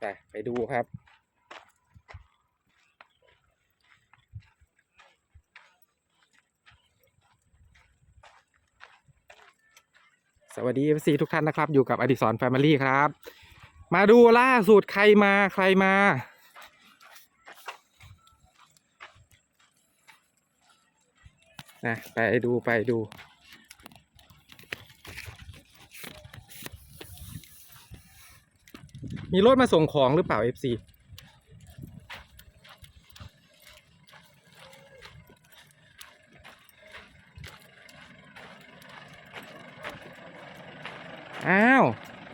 ไปไปดูครับ สวัสดี FC ทุกท่านนะครับ อยู่กับอดิสรแฟมิลี่ครับ มาดูล่าสุดใครมาใครมา นะ ไปดูไปดู มีรถมาส่งของหรือเปล่า FC อ้าว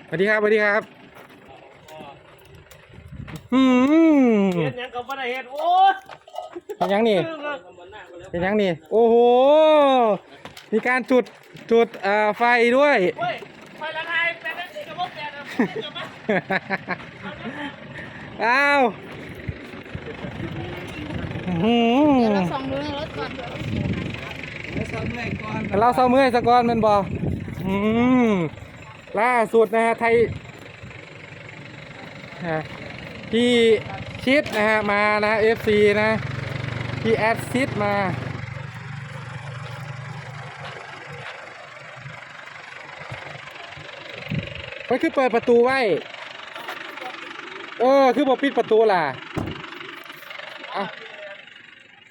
สวัสดีครับสวัสดีครับอืมเฮ็ดหยังกับบ่ได้เฮ็ดโอ้ยเป็นยังนี่ลืมเลยเป็นยังนี่ โอ้โห มีการจุดจุดเอ่อไฟด้วยเฮ้ยไฟละทายแปดนาทีกับบ่แปดนะเดี๋ยวมา อ้าวอื้อหืเดี๋ยวอเราส่องดูในรถก่อนเราเศร้าเมื่อยสะก่อนแมันบออืมล่าสุดนะฮะไทยฮะพี่ชิดนะฮะมานะ FC นะพี่แอดซิดมาก็คือเปิดประตูไว้เออ คือบอกปิดประตูล่ะอะ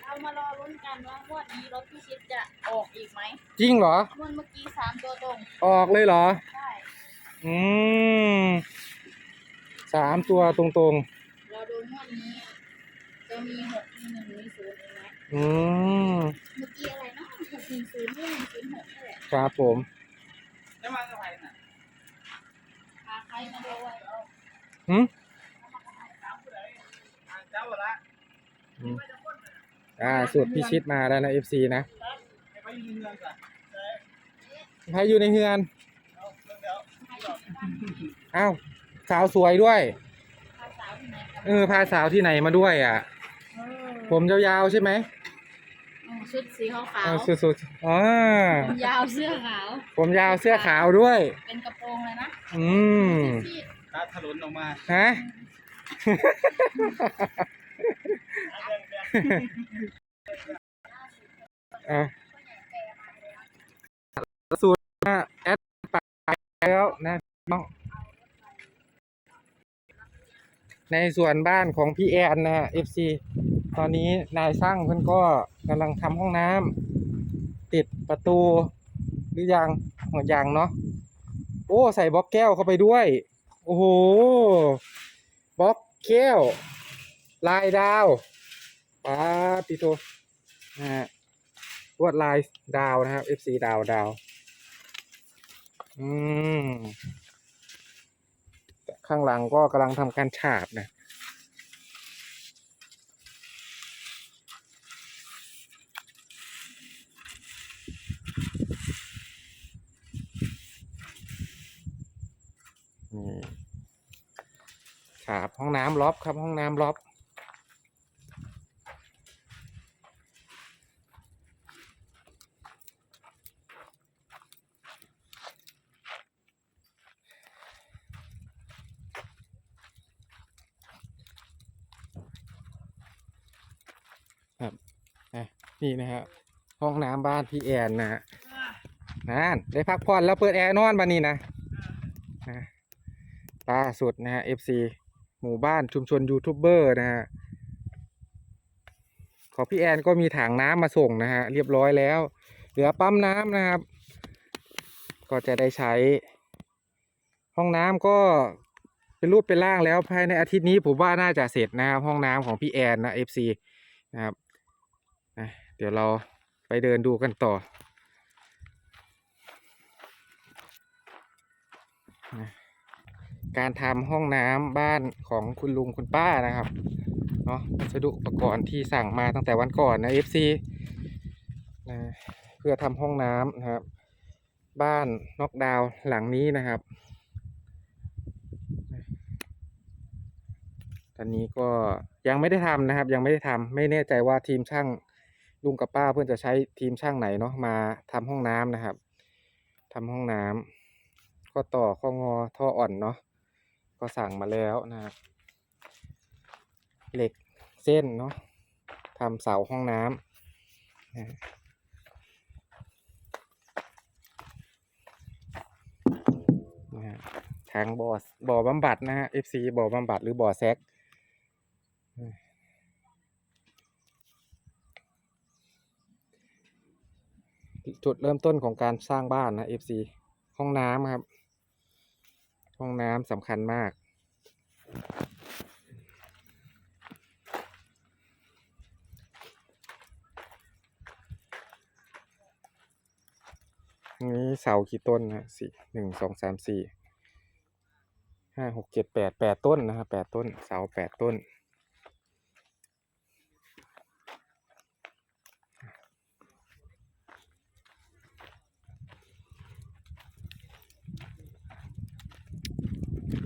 เรามารอลุ้นกันว่างวดนี้รถพี่ชิดจะออกอีกไหมจริงเหรอ งวดเมื่อกี้สามตัวตรง ออกเลยเหรอ ใช่ อืมสามตัวตรงเราดูงวดนี้ จะมีหกมีหนึ่งมีศูนย์อีกไหมๆ อืม เมื่อกี้อะไรเนาะหกหนึ่งศูนย์หนึ่งศูนย์หกนี่แหละครับผมจะมากับไผน่ะพาใครมาด้วยหืมทางเจ้าละอืม อ่าสุดพิชิตมาแล้วนะ FC นะให้ไปยืนเงินซะใครอยู่ในเฮือนเอาเดี๋ยวอ้าวสาวสวยด้วยพาสาวที่ไหนกันเออพาสาวที่ไหนมาด้วยอะเออผมยาวๆใช่ไหมอ๋อชุดสีขาวเออสุดๆอ๋อๆผมยาวเสื้อขาว ผมยาวเสื้อขาวด้วย เป็นกระโปรงเลยนะ อืมซีดตาถลุนออกมา ฮะ อะสูตรนะแอดไปแล้วนะน้องในส่วนบ้านของพี่แอนนะฮะ FC ตอนนี้นายช่างเพิ่อนก็กำลังทำห้องน้ำติดประตูหรือยังหมดยังเนาะโอ้ ใส่บล็อกแก้วเข้าไปด้วย โอ้โห บล็อกแก้ว ลายดาวปาปิโตนะฮะลวดลายดาวนะครับ FC ดาวดาวอืมข้างหลังก็กำลังทำการฉาบนะ ฉาบห้องน้ำล็อบครับห้องน้ำล็อบครับอะนี่นะฮะห้องน้ำบ้านพี่แอนนะฮะนั่นได้พักผ่อนแล้วเปิดแอร์นอนบ้านี้นะนะล่าสุดนะฮะ FC หมู่บ้านชุมชนยูทูบเบอร์นะฮะของพี่แอนก็มีถังน้ำมาส่งนะฮะเรียบร้อยแล้ว เหลือปั๊มน้ำนะครับ ก็จะได้ใช้ ห้องน้ำก็เป็นรูปเป็นร่างแล้วภายในอาทิตย์นี้ผมว่าน่าจะเสร็จนะครับห้องน้ำของพี่แอนนะ FC นะครับนะเดี๋ยวเราไปเดินดูกันต่อนะ การทำห้องน้ำบ้านของคุณลุงคุณป้านะครับเนาะวัสดุอุปกรณ์ที่สั่งมาตั้งแต่วันก่อนนะ FC นะเพื่อทำห้องน้ำนะครับ บ้านนอกดาวหลังนี้นะครับ ตอนนี้ก็ยังไม่ได้ทำนะครับ ยังไม่ได้ทำไม่แน่ใจว่าทีมช่างลุงกับป้าเพื่อนจะใช้ทีมช่างไหนเนาะมาทำห้องน้ำนะครับทำห้องน้ำก็ต่อข้องอท่ออ่อนเนาะ ก็สั่งมาแล้วนะครับเหล็กเส้นเนาะทำเสาห้องน้ำนะนะทางบ่อบ่อบำบัดนะฮะ FC บ่อบำบัดหรือบ่อแซกจุดเริ่มต้นของการสร้างบ้านนะ FC ห้องน้ำครับ ห้องน้ำสำคัญมาก นี้เสากี่ต้นนะสี่หนึ่งสองสามสี่ห้าหกเจ็ดแปดแปดต้นนะครับแปดต้น เสาแปดต้น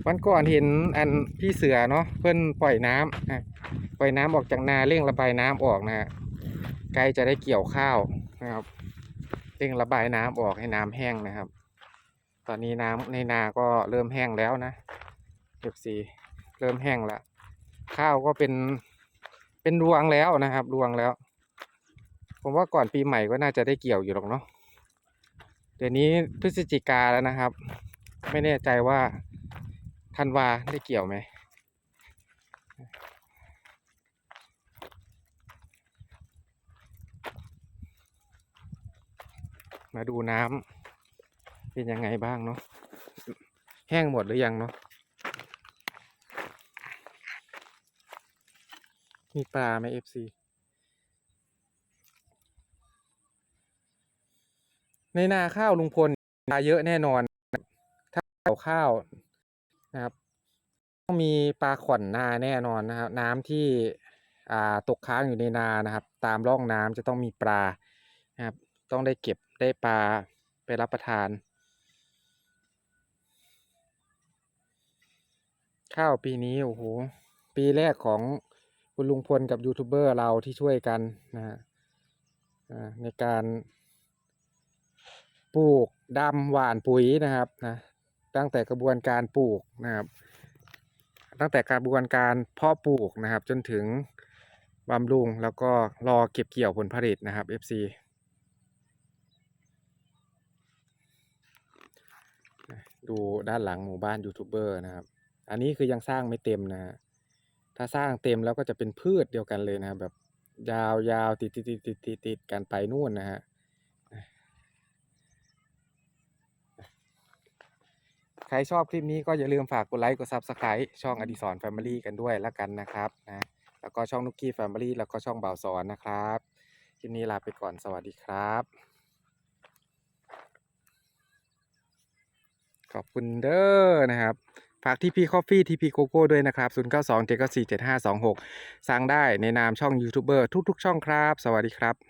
วันก่อนเห็นอันพี่เสือเนาะเพื่อนปล่อยน้ำนะปล่อยน้ำออกจากนาเร่งระบายน้ำออกนะฮะใกล้จะได้เกี่ยวข้าวนะครับเร่งระบายน้ำออกให้น้ำแห้งนะครับ ตอนนี้น้ำในนาก็เริ่มแห้งแล้วนะเก็บสีเริ่มแห้งล้วข้าวก็เป็นเป็นรวงแล้วนะครับรวงแล้ว ผมว่าก่อนปีใหม่ก็น่าจะได้เกี่ยวอยู่หรอกเนาะเดี๋ยวนี้พฤศจิกาแล้วนะครับ ไม่แน่ใจว่า ธันวาได้เกี่ยวไหมมาดูน้ำเป็นยังไงบ้างเนาะแห้งหมดหรือยังเนาะมีปลาไหมเอฟซีในนาข้าวลุงพลปลาเยอะแน่นอนถ้าเอาข้าว นะครับ ต้องมีปลาขวัญนาแน่นอนนะครับ น้ำที่อ่าตกค้างอยู่ในนานะครับ ตามร่องน้ำจะต้องมีปลานะครับ ต้องได้เก็บได้ปลาไปรับประทาน ข้าวปีนี้โอ้โหปีแรกของคุณลุงพลกับยูทูบเบอร์เราที่ช่วยกันนะฮะในการปลูกดำหว่านปุ๋ยนะครับนะ ตั้งแต่กระบวนการปลูกนะครับ ตั้งแต่กระบวนการเพาะปลูกนะครับ จนถึงบำรุงแล้วก็รอเก็บเกี่ยวผลผลิตนะครับ FC ดูด้านหลังหมู่บ้านยูทูบเบอร์นะครับ อันนี้คือยังสร้างไม่เต็มนะถ้าสร้างเต็มแล้วก็จะเป็นพืชเดียวกันเลยนะแบบยาวยาวติดติดติดติดติดติดกันไปนู่นนะฮะ ใครชอบคลิปนี้ก็อย่าลืมฝากกดไลค์กด Subscribe ช่องอดิสรแฟมิลี่กันด้วยแล้วกันนะครับนะแล้วก็ช่องนุกกี้แฟมิลี่แล้วก็ช่องบ่าวสอนนะครับคลิปนี้ลาไปก่อนสวัสดีครับ ขอบคุณเด้อนะครับฝากทีพีคอฟฟี่ทีพีโกโก้ด้วยนะครับ0 9 2 7 9 4 7 5 2 6 สั่งได้ในนามช่องยูทูบเบอร์ทุกๆ ช่องครับ สวัสดีครับ